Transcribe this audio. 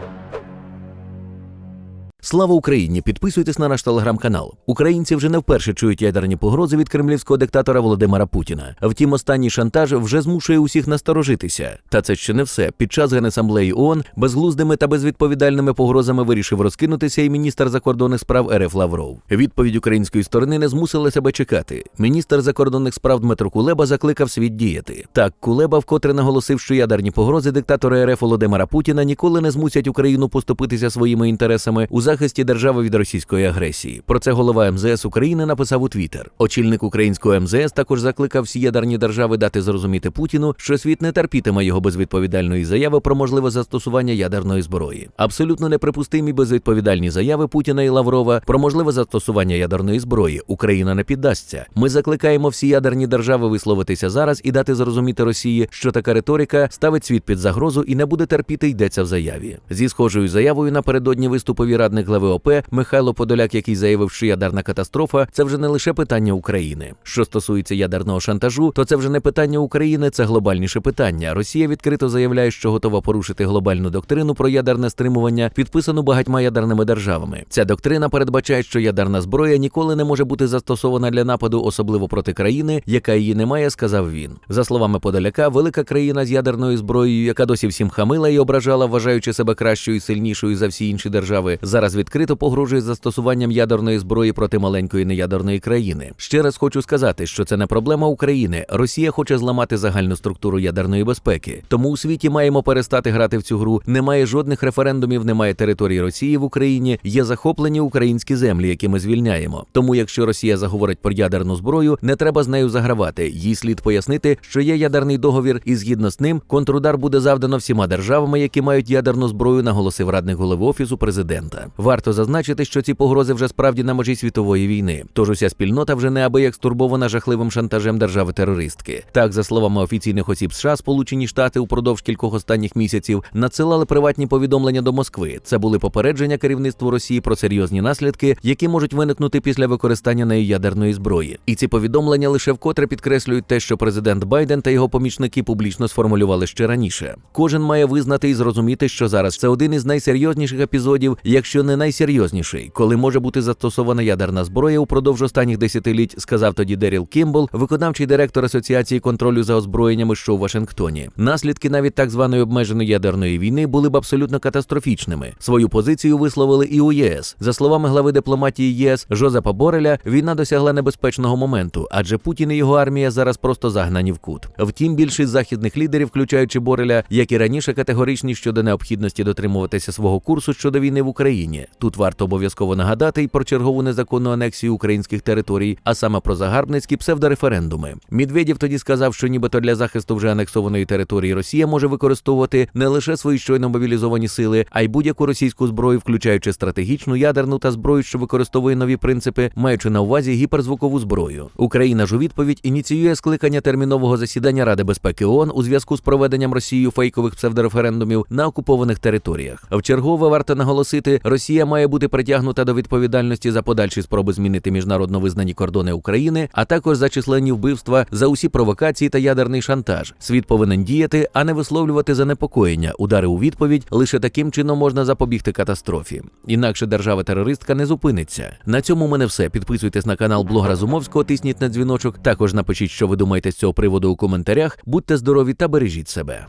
Bye. Слава Україні! Підписуйтесь на наш телеграм-канал. Українці вже не вперше чують ядерні погрози від кремлівського диктатора Володимира Путіна. Втім, останній шантаж вже змушує усіх насторожитися. Та це ще не все. Під час генасамблеї ООН безглуздими та безвідповідальними погрозами вирішив розкинутися і міністр закордонних справ РФ Лавров. Відповідь української сторони не змусила себе чекати. Міністр закордонних справ Дмитро Кулеба закликав світ діяти. Так, Кулеба вкотре наголосив, що ядерні погрози диктатора РФ Володимира Путіна ніколи не змусять Україну поступитися своїми інтересами у захисті держави від російської агресії. Про це голова МЗС України написав у Твіттер. Очільник українського МЗС також закликав всі ядерні держави дати зрозуміти Путіну, що світ не терпітиме його безвідповідальної заяви про можливе застосування ядерної зброї. Абсолютно неприпустимі безвідповідальні заяви Путіна і Лаврова про можливе застосування ядерної зброї. Україна не піддасться. Ми закликаємо всі ядерні держави висловитися зараз і дати зрозуміти Росії, що така риторика ставить світ під загрозу і не буде терпіти, йдеться в заяві. Зі схожою заявою напередодні виступові радник глави ОП Михайло Подоляк, який заявив, що ядерна катастрофа це вже не лише питання України. Що стосується ядерного шантажу, то це вже не питання України, це глобальніше питання. Росія відкрито заявляє, що готова порушити глобальну доктрину про ядерне стримування, підписану багатьма ядерними державами. Ця доктрина передбачає, що ядерна зброя ніколи не може бути застосована для нападу, особливо проти країни, яка її не має, сказав він. За словами Подоляка, велика країна з ядерною зброєю, яка досі всім хамила і ображала, вважаючи себе кращою і сильнішою за всі інші держави, зараз відкрито погрожує застосуванням ядерної зброї проти маленької неядерної країни. Ще раз хочу сказати, що це не проблема України. Росія хоче зламати загальну структуру ядерної безпеки. Тому у світі маємо перестати грати в цю гру. Немає жодних референдумів, немає території Росії в Україні. Є захоплені українські землі, які ми звільняємо. Тому, якщо Росія заговорить про ядерну зброю, не треба з нею загравати. Їй слід пояснити, що є ядерний договір, і згідно з ним контрудар буде завдано всіма державами, які мають ядерну зброю, наголосив радник голови офісу президента. Варто зазначити, що ці погрози вже справді на межі світової війни. Тож уся спільнота вже неабияк стурбована жахливим шантажем держави-терористки. Так, за словами офіційних осіб США, Сполучені Штати упродовж кількох останніх місяців надсилали приватні повідомлення до Москви. Це були попередження керівництву Росії про серйозні наслідки, які можуть виникнути після використання нею ядерної зброї. І ці повідомлення лише вкотре підкреслюють те, що президент Байден та його помічники публічно сформулювали ще раніше. Кожен має визнати і зрозуміти, що зараз це один із найсерйозніших епізодів, якщо не найсерйозніший, коли може бути застосована ядерна зброя упродовж останніх десятиліть, сказав тоді Деріл Кімбл, виконавчий директор Асоціації контролю за озброєннями, що у Вашингтоні. Наслідки навіть так званої обмеженої ядерної війни були б абсолютно катастрофічними. Свою позицію висловили і у ЄС. За словами глави дипломатії ЄС Жозепа Бореля, війна досягла небезпечного моменту, адже Путін і його армія зараз просто загнані в кут. Втім, більшість західних лідерів, включаючи Бореля, як і раніше, категоричні щодо необхідності дотримуватися свого курсу щодо війни в Україні. Тут варто обов'язково нагадати й про чергову незаконну анексію українських територій, а саме про загарбницькі псевдореферендуми. Медведєв тоді сказав, що нібито для захисту вже анексованої території Росія може використовувати не лише свої щойно мобілізовані сили, а й будь-яку російську зброю, включаючи стратегічну ядерну та зброю, що використовує нові принципи, маючи на увазі гіперзвукову зброю. Україна ж у відповідь ініціює скликання термінового засідання Ради безпеки ООН у зв'язку з проведенням Росією фейкових псевдореферендумів на окупованих територіях. Вчергове варто наголосити, Росія має бути притягнута до відповідальності за подальші спроби змінити міжнародно визнані кордони України, а також за численні вбивства за усі провокації та ядерний шантаж. Світ повинен діяти, а не висловлювати занепокоєння. Удари у відповідь лише таким чином можна запобігти катастрофі. Інакше держава-терористка не зупиниться. На цьому у мене все. Підписуйтесь на канал Блог Разумовського, тисніть на дзвіночок. Також напишіть, що ви думаєте з цього приводу у коментарях. Будьте здорові та бережіть себе.